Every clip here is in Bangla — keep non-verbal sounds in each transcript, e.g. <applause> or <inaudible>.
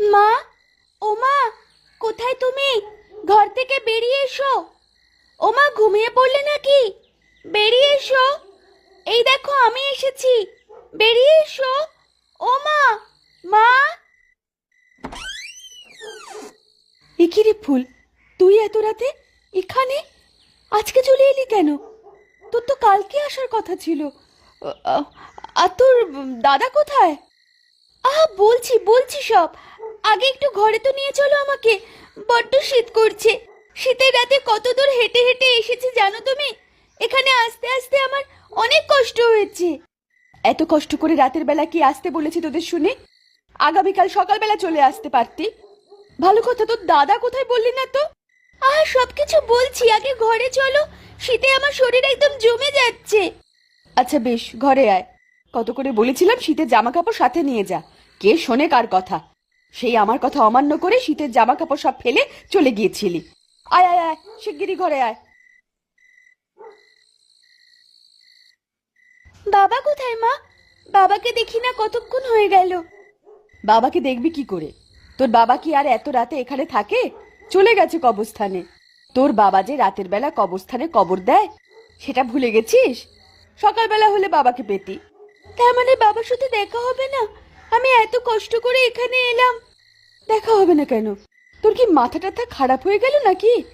মা, ও মা, কোথায় তুমি? ঘর থেকে বেরিয়ে এসো। ও মা, ঘুমিয়ে পড়লে নাকি? বেরিয়ে এসো। এই দেখো, আমি এসেছি। বেরিয়ে এসো। ও মা ইকিরে ফুল? তুই এত রাতে এখানে? আজকে চলে এলি কেন? তোর তো কালকে আসার কথা ছিল। আর তোর দাদা কোথায়? আহা, বলছি বলছি সব। আগে একটু ঘরে তো নিয়ে চলো আমাকে। বড্ড শীত করছে। শীতের রাতে কত দূর হেঁটে হেঁটে এসেছি জানো তুমি? এখানে আসতে আসতে আমার অনেক কষ্ট হয়েছে। এত কষ্ট করে রাতের বেলা কি আসতে বলেছি তোদের শুনে? আগামীকাল সকালবেলা চলে আসতে পারতি। ভালো কথা তোর দাদা কোথায় বললি না তো? আহ, সবকিছু বলছি। আগে ঘরে চলো। শীতে আমার শরীর একদম জমে যাচ্ছে। আচ্ছা বেশ, ঘরে আয়। কত করে বলেছিলাম শীতের জামা কাপড় সাথে নিয়ে যা। কে শোনে কার কথা? সেই আমার কথা অমান্য করে শীতের জামা কাপড় সব ফেলে চলে গিয়েছিলি। আয় আয় আয় শিগগিরই ঘরে আয়। বাবা কোথায় মা? বাবাকে দেখি না কতক্ষণ হয়ে গেল। বাবাকে দেখবি কি করে? তোর বাবা কি আর এত রাতে এখানে থাকে? চলে গেছে কবরস্থানে। তোর বাবা যে রাতের বেলা কবরস্থানে কবর দেয় সেটা ভুলে গেছিস? সকালবেলা হলে বাবাকে পেতি। তার মানে বাবার সাথে দেখা হবে না? আমি এত কষ্ট করে এখানে এলাম। দেখা হবে না কেন? তোর কি মাথা টাথা খারাপ হয়ে গেল নাকি?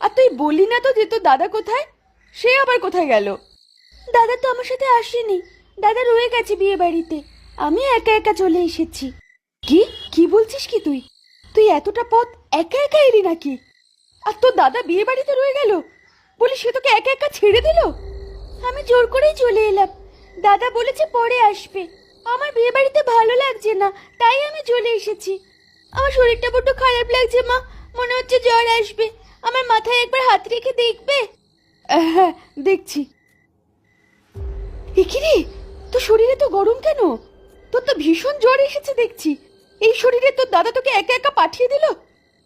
আর তুই বলি না তো যে তোর দাদা কোথায়? সে আবার কোথায় গেল? দাদা তো আমার সাথে আসেনি। দাদা রয়ে গেছে বিয়ে বাড়িতে। আমি একা একা চলে এসেছি। কি? কি বলছিস কি তুই? তুই এতটা পথ একা একা এলি নাকি? আর তোর দাদা বিয়ে বাড়িতে রয়ে গেল? বলি সে তোকে একা একা ছেড়ে দিল? আমি জোর করেই চলে এলাম। দাদা বলেছে পরে আসবে। আমার বিয়ে বাড়িতে ভালো লাগছে না, তাই আমি চলে এসেছি। আমার শরীরটা বড্ড খারাপ লাগছে মা, মনে হচ্ছে জ্বর আসবে। আমার মাথায় একবার হাত রেখে দেখবে। হ্যাঁ দেখছি। একিরে, তোর শরীরে তো গরম কেন? তোর তো ভীষণ জ্বর এসেছে, দেখছি। এই শরীরে তোর দাদা তোকে একা একা পাঠিয়ে দিল?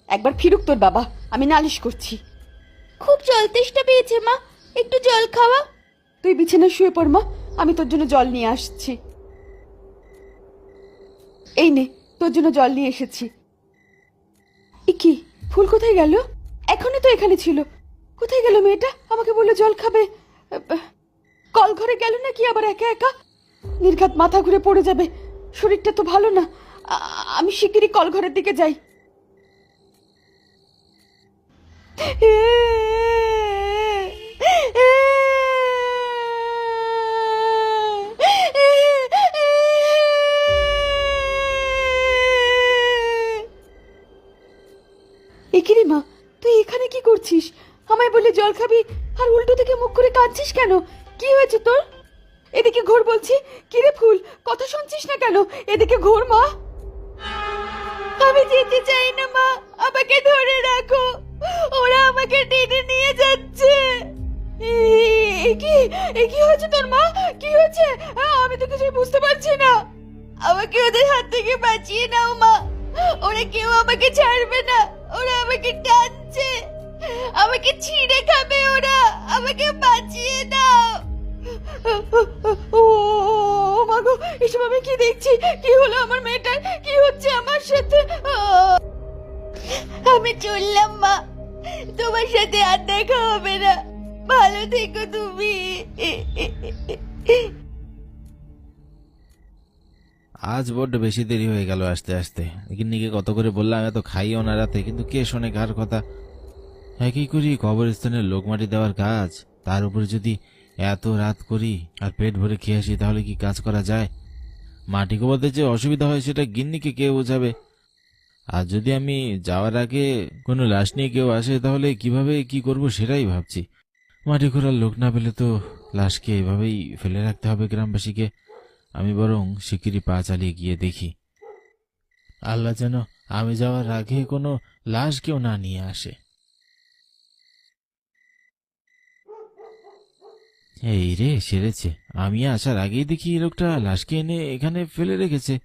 একবার ফিরুক তোর বাবা, আমি নালিশ করছি। খুব জল তেষ্টা পেয়েছে মা, একটু জল খাওয়া। তুই বিছানায় শুয়ে পড় মা, আমি তোর জন্য জল নিয়ে আসছি। এই নে, তোর জন্য জল নিয়ে এসেছি। এ কি ফুল কোথায় গেল? এখনই তো এখানে ছিল। কোথায় গেল মেয়েটা? আমাকে বলল জল খাবে। কল ঘরে গেল না কি আবার একা একা? নির্ঘাত মাথা ঘুরে পড়ে যাবে। শরীরটা তো ভালো না। আমি শিগগিরই কল ঘরের দিকে যাই। একিরি করছিস? আমায় বলে জল খাবি আর উল্টো থেকে মুখ করে কাঁদছিস কেন? কি হয়েছে তোর? এদিকে ঘোর বলছি, কিরে ফুল, কথা শুনছিস না কেন? এদিকে ঘোর মা। আমি যেতে চাই না মা, আমাকে ধরে রাখো। ওরা আমাকে টেনে নিয়ে যাচ্ছে। কি কি হয়েছে তোর মা? কি হয়েছে? আমি তো কিছুই বুঝতে পারছি না। আমাকে ওদের হাত থেকে বাঁচিয়ে নাও মা। ওরা কেউ আমাকে ছাড়বে না। ওরা আমাকে টানছে আমাকে ছিঁড়ে খাবে ওরা। আমাকে বাঁচিয়ে দাও। ও মা গো এসব আমি কি দেখছি? কি হলো আমার মেয়েটার? কি হচ্ছে আমার সাথে? আমি চললাম মা। তোমার সাথে আর দেখা হবে না। ভালো থেকো তুমি। আজ বড্ড বেশি দেরি হয়ে গেল আসতে আসতে। গিন্নিকে কত করে বললাম এত খাইও না রাতে কিন্তু কে শোনে কার কথা? একই করি কবরস্থানের লোক মাটি দেওয়ার কাজ? তার উপরে যদি এত রাত করি আর পেট ভরে খেয়ে আসি, তাহলে কি কাজ করা যায়? মাটি কোবাতে যে অসুবিধা হয়, সেটা গিন্নিকে কে বোঝাবে? আর যদি আমি যাওয়ার আগে কোনো লাশ নিয়ে কেউ আসে, তাহলে কীভাবে কি করব সেটাই ভাবছি। মাটি খোঁড়ার লোক না পেলে তো লাশকে এভাবেই ফেলে রাখতে হবে গ্রামবাসীকে। আমি বরং শিগগিরই পা চালিয়ে গিয়ে দেখি। আল্লাহ যেন আমি যাওয়ার আগে কোনো লাশ কেউ না নিয়ে আসে। এই রে, সেরেছে। আমি আসার আগেই দেখি লোকটা লাশকে এনে এখানে ফেলে রেখেছে।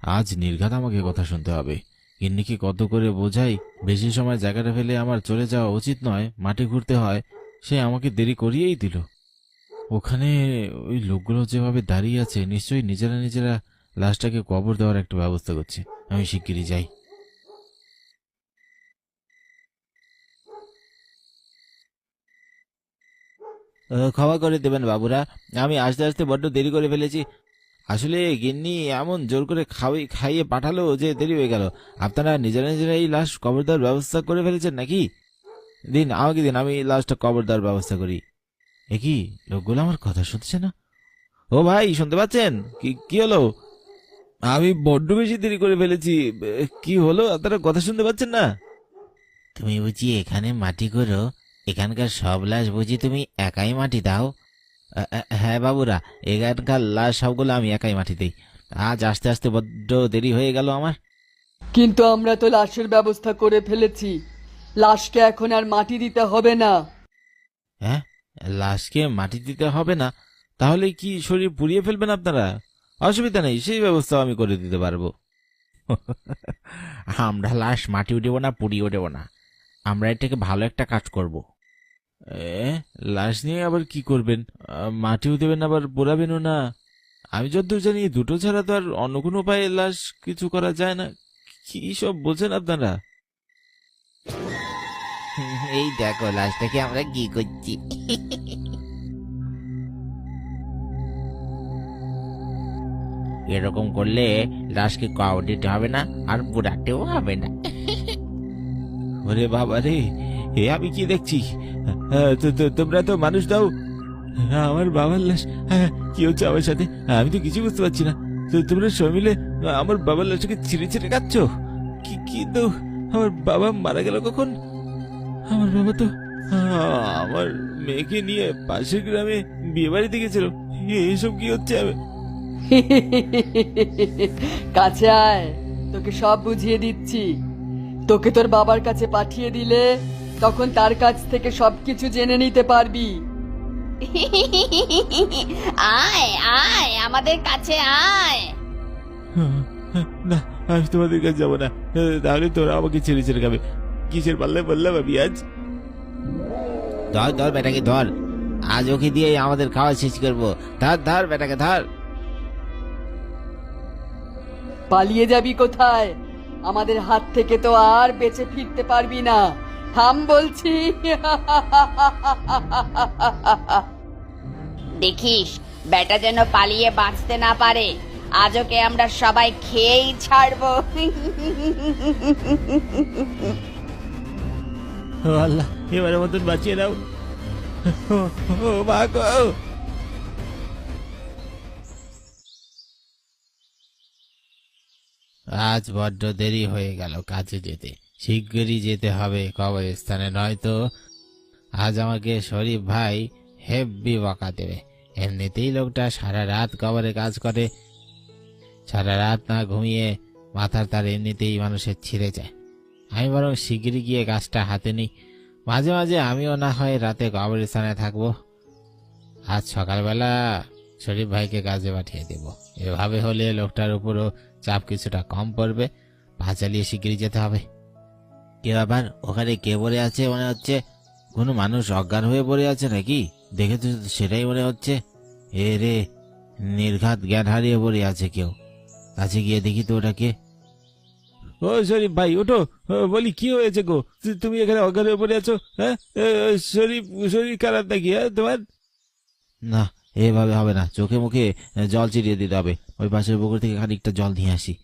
আজ নির্ঘাত আমাকে কথা শুনতে হবে। গিন্নিকে কত করে বোঝাই, বেশি সময় জায়গাটা ফেলে আমার চলে যাওয়া উচিত নয়, মাঠে ঘুরতে হয়। সে আমাকে দেরি করিয়েই দিল। ওখানে ওই লোকগুলো যেভাবে দাঁড়িয়ে আছে, নিশ্চয়ই নিজেরা নিজেরা লাশটাকে কবর দেওয়ার একটা ব্যবস্থা করছে। আমি শিগগিরই যাই। ক্ষমা করে দেবেন বাবুরা। আমি আস্তে আস্তে বড্ড দেরি করে ফেলেছি। আসলে গিন্নি এমন জোর করে খাওয়াই খাইয়ে পাঠালো যে দেরি হয়ে গেল। আপনারা নিজেরা নিজেরাই লাশ কবর দেওয়ার ব্যবস্থা করে ফেলেছেন নাকি? দিন, আমাকে দিন, আমি লাশটা কবর দেওয়ার ব্যবস্থা করি। এ কি, লোকগুলো আমার কথা শুনছে না? ও ভাই, শুনতে পাচ্ছেন? কি কি হলো? আমি বড্ড বেশি দেরি করে ফেলেছি। কি হলো? আপনারা কথা শুনতে পাচ্ছেন না? তুমি বুঝি এখানে মাটি করো? এখানকার সব লাশ বুঝি তুমি একাই মাটি দাও? হ্যাঁ বাবুরা এখানকার লাশ সবগুলো আমি একাই মাটি দিই। আজ আস্তে আস্তে বড্ড দেরি হয়ে গেল আমার। কিন্তু আমরা তো লাশের ব্যবস্থা করে ফেলেছি। লাশকে এখন আর মাটি দিতে হবে না। হ্যাঁ? লাশকে মাটি দিতে হবে না? তাহলে কি শরীর পুড়িয়ে ফেলবেন আপনারা? অসুবিধা নেই সেই ব্যবস্থা আমি করে দিতে পারব। <laughs> আমরা লাশ মাটি উঠেব না পুড়িয়ে উঠেব না। আমরা এটাকে ভালো একটা কাজ করব। এ, লাশ নিয়ে আবার কি করবেন? মাটিও দেবেন আবার পোড়াবেনও না। আমি যতদূর জানি দুটো ছাড়া তো আর অন্য কোনো উপায়ে লাশ কিছু করা যায় না। কি সব বলছেন আপনারা? এই দেখো, লাশটাকে আমরা কি করছি? এরকম করলে লাশকে কাউ দিতে হবে না আর বুড়াতেও হবে না। ওরে বাবা রে, এ আমি কি দেখছি? তোমরা তো মানুষ দাও। আমার বাবার লাশ কি হচ্ছে আমার সাথে? আমি তো কিছু বুঝতে পারছি না। তোমরা সবাই মিলে আমার বাবার লাশকে ছিঁড়ে ছিঁড়ে খাচ্ছ? কি কিন্তু আমার বাবা মারা গেল কখন? আমার বাবা তো আমার মেয়েকে নিয়ে পাশের গ্রামে বিয়ে বাড়িতে গেছিল এইসব কি হচ্ছে? আমি <laughs> কাছে আয়, তোকে সব বুঝিয়ে দিচ্ছি। তোকে তোর বাবার কাছে পাঠিয়ে দিলে তখন তার কাছ থেকে সবকিছু জেনে নিতে পারবি। আয় আয় আমাদের কাছে আয়। না আমি তোমাদের কাছে যাব না। তাহলে তোরা আমাকে ছেড়ে ছেড়ে খাবে। কিসের পাল্লে বললাম আমি আজ? ধর ধর বেটাকে ধর। আজ ওকে দিয়ে আমাদের খাওয়া শেষ করব। ধর ধর বেটাকে ধর। পালিয়ে যাবি কোথায়? আমাদের হাত থেকে তো আর বেঁচে ফিরতে পারবি না। থাম বলছি। দেখিস বেটা যেন পালিয়ে বাঁচতে না পারে। আজ ওকে আমরা সবাই খেয়েই ছাড়বো। আল্লাহ, এবারের মতন বাঁচিয়ে দাও। ও, মা গো। আজ বড্ড দেরি হয়ে গেল কাজে যেতে। শিগগিরই যেতে হবে কবরস্থানে, নয়তো আজ আমাকে শরীফ ভাই হেব্বি বকা দেবে। এমনিতেই লোকটা সারা রাত কবরে কাজ করে, সারা রাত না ঘুমিয়ে মাথার তার এমনিতেই মানুষের ছিঁড়ে যায়। আমি বরং শিগগিরই গিয়ে গাছটা হাতে নিই। মাঝে মাঝে আমিও না হয় রাতে কবরস্থানে থাকব। আজ সকালবেলা শরীফ ভাইকে কাজে পাঠিয়ে দেব। এভাবে হলে লোকটার উপরও চাপ কিছুটা কম পড়বে। পা চালিয়ে শিগগিরই যেতে হবে। কে আবার ওখানে কে পড়ে আছে মনে হচ্ছে? কোনো মানুষ অজ্ঞান হয়ে পড়ে আছে নাকি? দেখে তো সেটাই মনে হচ্ছে। এ রে নির্ঘাত জ্ঞান হারিয়ে পড়ে আছে কেউ। কাছে গিয়ে দেখি তো ওটাকে। ও শরীফ ভাই ওঠো। ও, বলি কি হয়েছে গো? তুমি এখানে অজ্ঞান হয়ে পড়ে আছো? হ্যাঁ? শরীফ শরীর খারাপ নাকি হ্যাঁ তোমার? না এভাবে হবে না। চোখে মুখে জল চিরিয়ে দিতে হবে। ওই পাশের পুকুর থেকে খানিকটা জল নিয়ে আসি।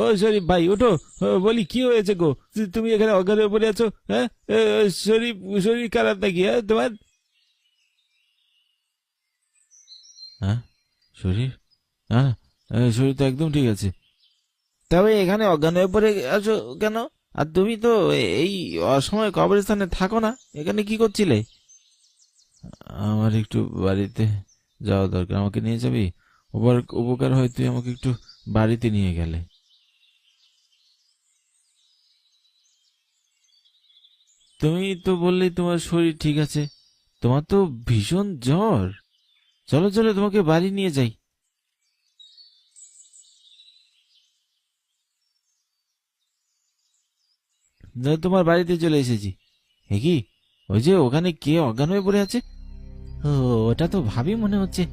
ও শরীফ ভাই ওঠো। বলি কি হয়েছে গো? তুমি এখানে অজ্ঞান হয়ে পড়ে আছো? হ্যাঁ? শরীফ শরীর খারাপ নাকি হ্যাঁ তোমার? হ্যাঁ? শরীর? না, শরীর তো একদম ঠিক আছে। তবে এখানে অজ্ঞান হয়ে পড়ে আছো কেন? আর তুমি তো এই অসময় কবরস্থানে থাকো না, এখানে কি করছিলে? আমার একটু বাড়িতে যাওয়া দরকার, আমাকে নিয়ে যাবি? উপকার হয় তুই আমাকে একটু বাড়িতে নিয়ে গেলে। তুমি তো বললেই তোমার শরীর ঠিক আছে, তোমার তো ভীষণ জ্বর। চলো চলো তোমাকে বাড়ি নিয়ে যাই। তোমার বাড়িতে চলে এসেছি। এ কি? ওই যে ওখানে কে অজ্ঞান হয়ে পড়ে আছে? ও ওটা তো ভাবি মনে হচ্ছে।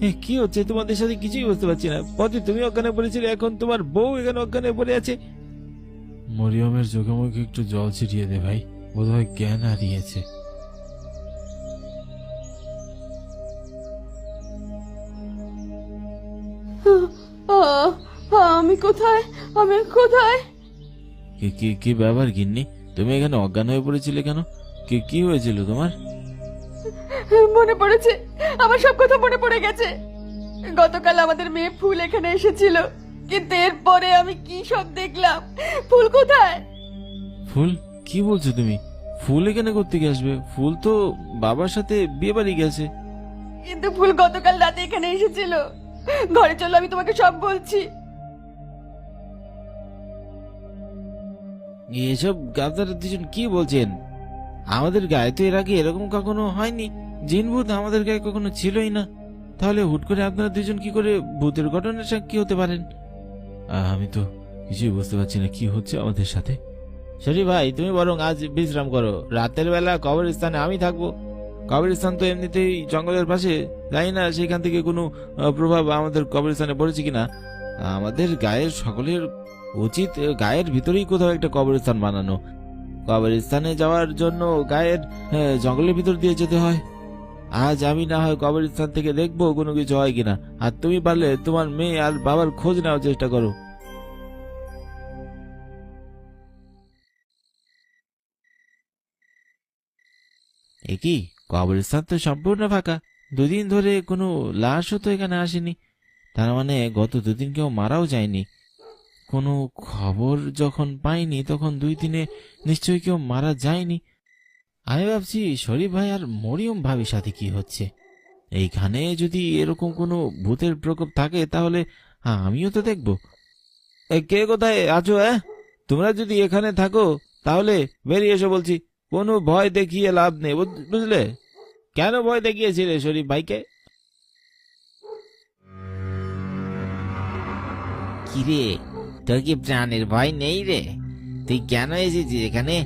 এ, কি হচ্ছে? তোমাদের সাথে কিছুই বুঝতে পারছি না। পথে তুমি অজ্ঞানে পড়েছিলে এখন তোমার বউ এখানে অজ্ঞানে পড়ে আছে। মরিয়মের চোখে মুখে একটু জল ছিটিয়ে দে ভাই। বোধহয় জ্ঞান হারিয়েছে। আমি কোথায়? আমি কোথায়? কি কি কি ব্যাপার গিন্নি? তুমি এখানে অজ্ঞান হয়ে পড়েছিলে কেন? কি কি হয়েছিল তোমার? মনে পড়েছে আমার সব কথা মনে পড়ে গেছে। গতকাল আমাদের মেয়ে ফুল এখানে এসেছিল কিন্তু এরপরে আমি কি সব দেখলাম? ফুল কোথায়? ফুল? কি বলছো তুমি? ফুল এখানে করতে আসবে? ফুল তো বাবার সাথে বিয়ে বাড়ি গেছে। কিন্তু ফুল গতকাল রাতে এখানে এসেছিল। ঘরে চলো আমি তোমাকে সব বলছি। এসব আপনারা দুজন কি বলছেন? আমাদের গায়ে তো এর আগে এরকম কখনো হয়নি। জিন ভূত আমাদের গায়ে কখনো ছিলই না। তাহলে হুট করে আপনারা দুজন কি করে ভূতের ঘটনার সাক্ষী হতে পারেন? আমি তো কিছুই বুঝতে পারছি না কি হচ্ছে আমাদের সাথে। সরি ভাই, তুমি বরং আজ বিশ্রাম করো। রাতের বেলা কবরস্থানে আমি থাকব। কবরস্থান তো এমনিতেই জঙ্গলের পাশে। জানি না? সেখান থেকে কোনো প্রভাব আমাদের কবরস্থানে পড়েছে কিনা? আমাদের গায়ের সকলের উচিত গায়ের ভিতরেই কোথাও একটা কবরস্থান বানানো। কবরস্থানে যাওয়ার জন্য গায়ের জঙ্গলের ভিতর দিয়ে যেতে হয়। আজ আমি না হয় কবরস্থান থেকে দেখব কোনো কিছু হয় কিনা। আর তুমি পারলে তোমার মেয়ে আর বাবার খোঁজ নেওয়ার চেষ্টা করো। এ কি? কবরস্থান তো সম্পূর্ণ ফাঁকা। দুদিন ধরে কোনো লাশও তো এখানে আসেনি। তার মানে গত দুদিন কেউ মারাও যায়নি। কোনো খবর যখন পাইনি, তখন দুই দিনে নিশ্চয়ই কেউ মারা যায়নি। আমি ভাবছি, শরীফ ভাই আর মরিয়ম ভাবির সাথে কি হচ্ছে? এইখানে যদি এরকম কোনো ভূতের প্রকোপ থাকে, তাহলে আমিও তো দেখব। কে কোথায় আছো হ্যাঁ তোমরা যদি এখানে থাকো, তাহলে বেরিয়ে এসো বলছি। কোনো ভয় দেখিয়ে লাভ নেই, বুঝ- বুঝলে? কেন ভয় দেখিয়েছিলে শরীফ ভাইকে? কিরে তোর কি প্রাণের ভয় নেই রে? তুই কেন এসেছিস এখানে?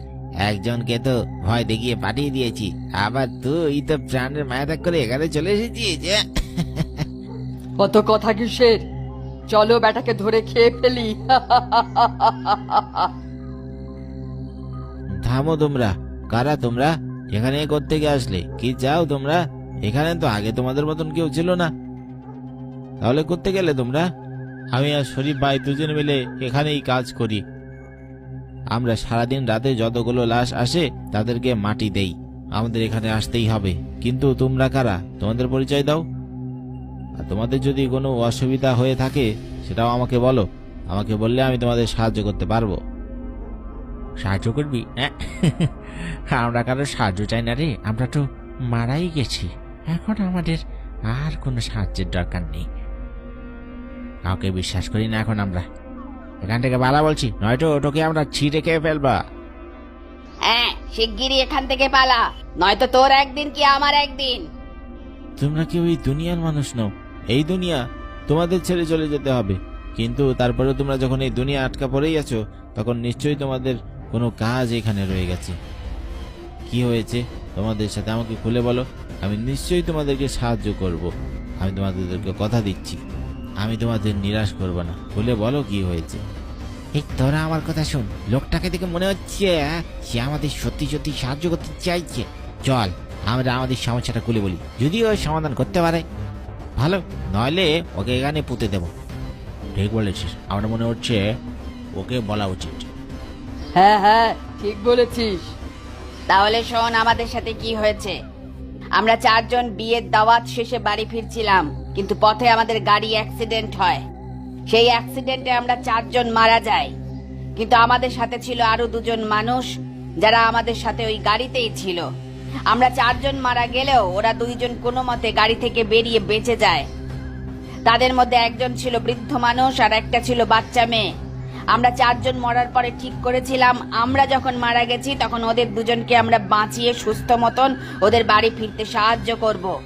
একজনকে তো ভয় দেখিয়ে পাঠিয়ে দিয়েছি। আবার তুই তো প্রাণের মায়া ত্যাগ করে এখানে চলে এসেছিস? অত কথা কিসের? চলো বেটাকে ধরে খেয়ে ফেলি। থামো তোমরা। কারা তোমরা? এখানে কোত্থেকে আসলে? কি চাও তোমরা? এখানে তো আগে তোমাদের মতন কেউ ছিল না। তাহলে করতে গেলে তোমরা? আমি আর শরীফ ভাই দুজন মিলে এখানেই কাজ করি। আমরা সারাদিন রাতে যতগুলো লাশ আসে, তাদেরকে মাটি দেই। আমাদের এখানে আসতেই হবে। কিন্তু তোমরা কারা? তোমাদের পরিচয় দাও। আর তোমাদের যদি কোনো অসুবিধা হয়ে থাকে, সেটাও আমাকে বলো। আমাকে বললে আমি তোমাদের সাহায্য করতে পারব। সাহায্য করবি? আমরা কারও সাহায্য চাই না রে। আমরা তো মারাই গেছি। এখন আমাদের আর কোনো সাহায্যের দরকার নেই। কাউকে বিশ্বাস করি না এখন আমরা। এখান থেকে বালা বলছি নয়তো ওটাকে আমরা ছিঁড়ে খেয়ে ফেলবা। হ্যাঁ শিগগিরই এখান থেকে পালা নয়তো তোর একদিন কি আমার একদিন। তোমরা কেউ এই দুনিয়ার মানুষ নও? এই দুনিয়া তোমাদের ছেড়ে চলে যেতে হবে। কিন্তু তারপরেও তোমরা যখন এই দুনিয়া আটকা পড়েই আছো তখন নিশ্চয়ই তোমাদের কোনো কাজ এখানে রয়ে গেছে। কি হয়েছে? তোমাদের সাথে আমাকে খুলে বলো। আমি নিশ্চয়ই তোমাদেরকে সাহায্য করব। আমি তোমাদেরকে কথা দিচ্ছি। আমি তোমাদের নিরাশ করব না। খুলে বলো কি হয়েছে? এই তোরা আমার কথা শুন। লোকটাকে দেখে মনে হচ্ছে সে আমাদের সত্যি সত্যি সাহায্য করতে চাইছে। চল আমরা আমাদের সমস্যাটা খুলে বলি। যদি ও সমাধান করতে পারে। ভালো নইলে ওকে এখানে পুঁতে দেব। ঠিক বলেছিস। আমার মনে হচ্ছে ওকে বলা উচিত। হ্যাঁ হ্যাঁ ঠিক বলেছিস। তাহলে শোন আমাদের সাথে কি হয়েছে। আমরা চারজন বিয়ের দাওয়াত শেষে বাড়ি ফিরছিলাম। কিন্তু পথে আমাদের গাড়ি অ্যাক্সিডেন্ট হয়। সেই অ্যাক্সিডেন্টে আমরা চারজন মারা যাই। কিন্তু আমাদের সাথে ছিল আরও দুজন মানুষ যারা আমাদের সাথে ওই গাড়িতেই ছিল। আমরা চারজন মারা গেলেও ওরা দুইজন কোনো মতে গাড়ি থেকে বেরিয়ে বেঁচে যায়। তাদের মধ্যে একজন ছিল বৃদ্ধ মানুষ আর একটা ছিল বাচ্চা মেয়ে। আমরা চারজন মরার পরে ঠিক করেছিলাম, আমরা যখন মারা গেছি তখন ওদের দুজনকে আমরা বাঁচিয়ে সুস্থ মতন ওদের বাড়ি ফিরতে সাহায্য করব।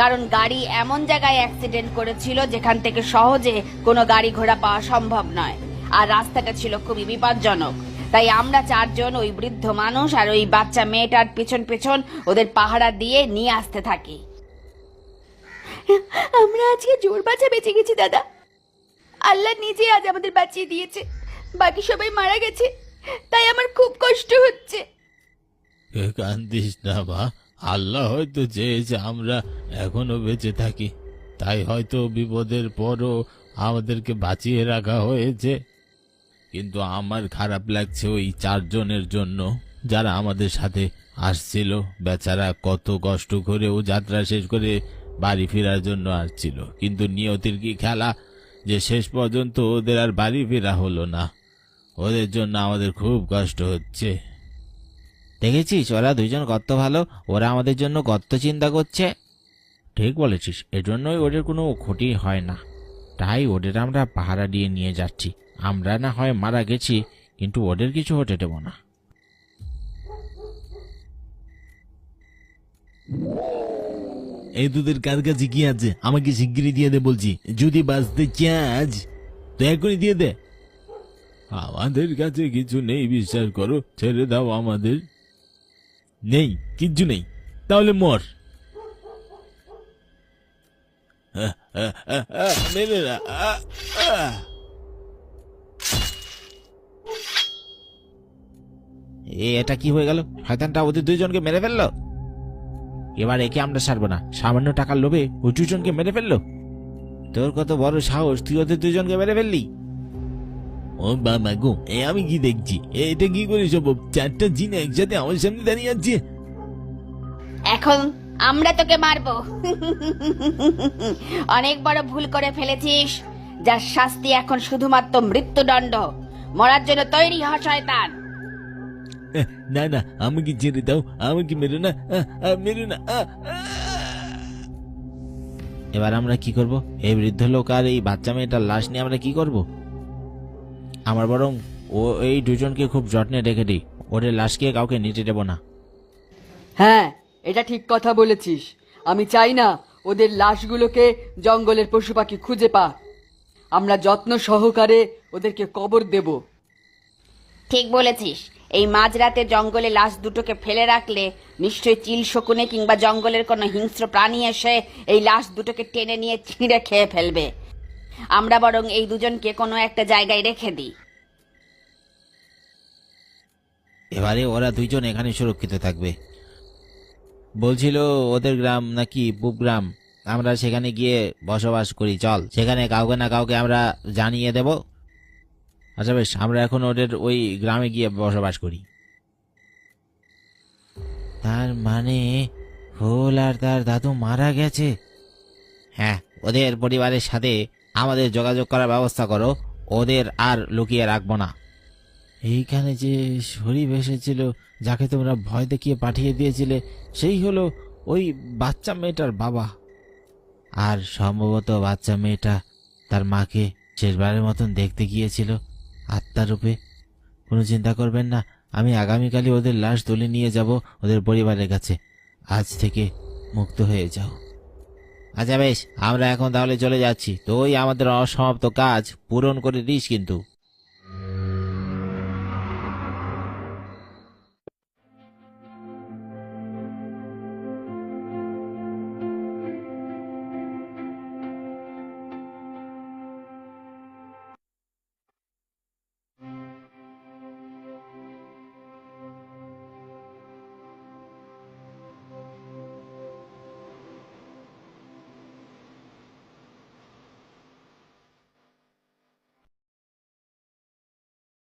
কারণ গাড়ি এমন জায়গায় অ্যাক্সিডেন্ট করেছিল যেখান থেকে সহজে কোনো গাড়ি ঘোড়া পাওয়া সম্ভব নয়। আর রাস্তাটা ছিল খুবই বিপজ্জনক। তাই আমরা চারজন ওই বৃদ্ধ মানুষ আর ওই বাচ্চা মেয়েটার পেছন পেছন ওদের পাহারা দিয়ে নিয়ে আসতে থাকি। আমরা আজকে জোর বাঁচা বেঁচে গেছি দাদা। আল্লাহ নিজে আজ আমাদের বাঁচিয়ে দিয়েছে। বাকি সবাই মারা গেছে। তাই আমার খুব কষ্ট হচ্ছে। কান্দিস না মা। আল্লাহ হয়তো চেয়েছে আমরা এখনও বেঁচে থাকি, তাই হয়তো বিপদের পরও আমাদেরকে বাঁচিয়ে রাখা হয়েছে। কিন্তু আমার খারাপ লাগছে ওই চারজনের জন্য, যারা আমাদের সাথে আসছিল। বেচারা কত কষ্ট করে ও যাত্রা শেষ করে বাড়ি ফেরার জন্য আসছিল। কিন্তু নিয়তির কি খেলা যে শেষ পর্যন্ত ওদের আর বাড়ি ফেরা হলো না। ওদের জন্য আমাদের খুব কষ্ট হচ্ছে। দেখেছিস? ওরা দুজন কত ভালো। ওরা আমাদের জন্য কত চিন্তা করছে। ঠিক বলেছিস। এজন্যই ওদের কোনো ক্ষতি হয় না। তাই ওদের আমরা পাহারা দিয়ে নিয়ে যাচ্ছি। আমরা না হয় মারা গেছি, কিন্তু ওদের কিছু হতে দেবো না। এই দুধের কার কাছে কি আছে? আমাকে শিগগিরই দিয়ে দে বলছি। যদি বাঁচতে চাস তো এখনই দিয়ে দে। আমাদের কাছে কিছু নেই, বিশ্বাস করো। ছেড়ে দাও আমাদের। নেই, কিচ্ছু নেই। তাহলে মর। এ, এটা কি হয়ে গেল? শয়তানটা ওদের দুইজনকে মেরে ফেলল? এবার একে আমরা ছাড়বো না। সামান্য টাকার লোভে ও দুজনকে মেরে ফেলল? তোর কত বড় সাহস, তুই ওদের দুজনকে মেরে ফেললি? ও বাবা গো এ আমি কি দেখছি? এটা কি করে সম্ভব? চারটা জিন একসাথে আমার সামনে দাঁড়িয়ে আছে। এখন আমরা তোকে মারবো। অনেক বড় ভুল করে ফেলেছিস যার শাস্তি এখন শুধুমাত্র মৃত্যুদণ্ড। মরার জন্য তৈরি হ শয়তান। না না আমাকে ছেড়ে দাও আমাকে মেরো না মেরো না। এবার আমরা কি করব? এই বৃদ্ধ লোক আর এই বাচ্চা মেয়েটার লাশ নিয়ে আমরা কি করব? আমার বরং ও এই দুজনকে খুব যত্নে রেখে দিই। ওদের লাশকে কাউকে নিতে দেবো না। হ্যাঁ এটা ঠিক কথা বলেছিস। আমি চাই না ওদের লাশগুলোকে জঙ্গলের পশু পাখি খুঁজে পা আমরা যত্ন সহকারে ওদেরকে কবর দেব। ঠিক বলেছিস। এই মাঝরাতে জঙ্গলে লাশ দুটোকে ফেলে রাখলে নিশ্চয়ই চিল শকুনে কিংবা জঙ্গলের কোনো হিংস্র প্রাণী এসে এই লাশ দুটোকে টেনে নিয়ে ছিঁড়ে খেয়ে ফেলবে। আমরা বরং এই দুজনকে কোনো একটা জায়গায় রেখে দিই। এবারে ওরা দুইজন এখানে সুরক্ষিত থাকবে। বলছিল, ওদের গ্রাম নাকি পুব গ্রাম আমরা সেখানে গিয়ে বসবাস করি, চল। সেখানে কাউকে না কাউকে আমরা জানিয়ে দেব। আচ্ছা বেশ, আমরা এখন ওদের ওই গ্রামে গিয়ে বসবাস করি। তার মানে ফুল আর তার দাদু মারা গেছে? হ্যাঁ ওদের পরিবারের সাথে আমাদের যোগাযোগ করার ব্যবস্থা করো। ওদের আর লুকিয়ে রাখব না। এইখানে যে শরীফ এসেছিল যাকে তোমরা ভয় দেখিয়ে পাঠিয়ে দিয়েছিলে সেই হলো ওই বাচ্চা মেয়েটার বাবা। আর সম্ভবত বাচ্চা মেয়েটা তার মাকে শেষবারের মতন দেখতে গিয়েছিল আত্মারূপে কোনো চিন্তা করবেন না আমি আগামীকালই ওদের লাশ তুলে নিয়ে যাব ওদের পরিবারের কাছে। আজ থেকে মুক্ত হয়ে যাও। আচ্ছা বেশ, আমরা এখন তাহলে চলে যাচ্ছি। তো ওই আমাদের অসমাপ্ত কাজ পূরণ করে দিস কিন্তু।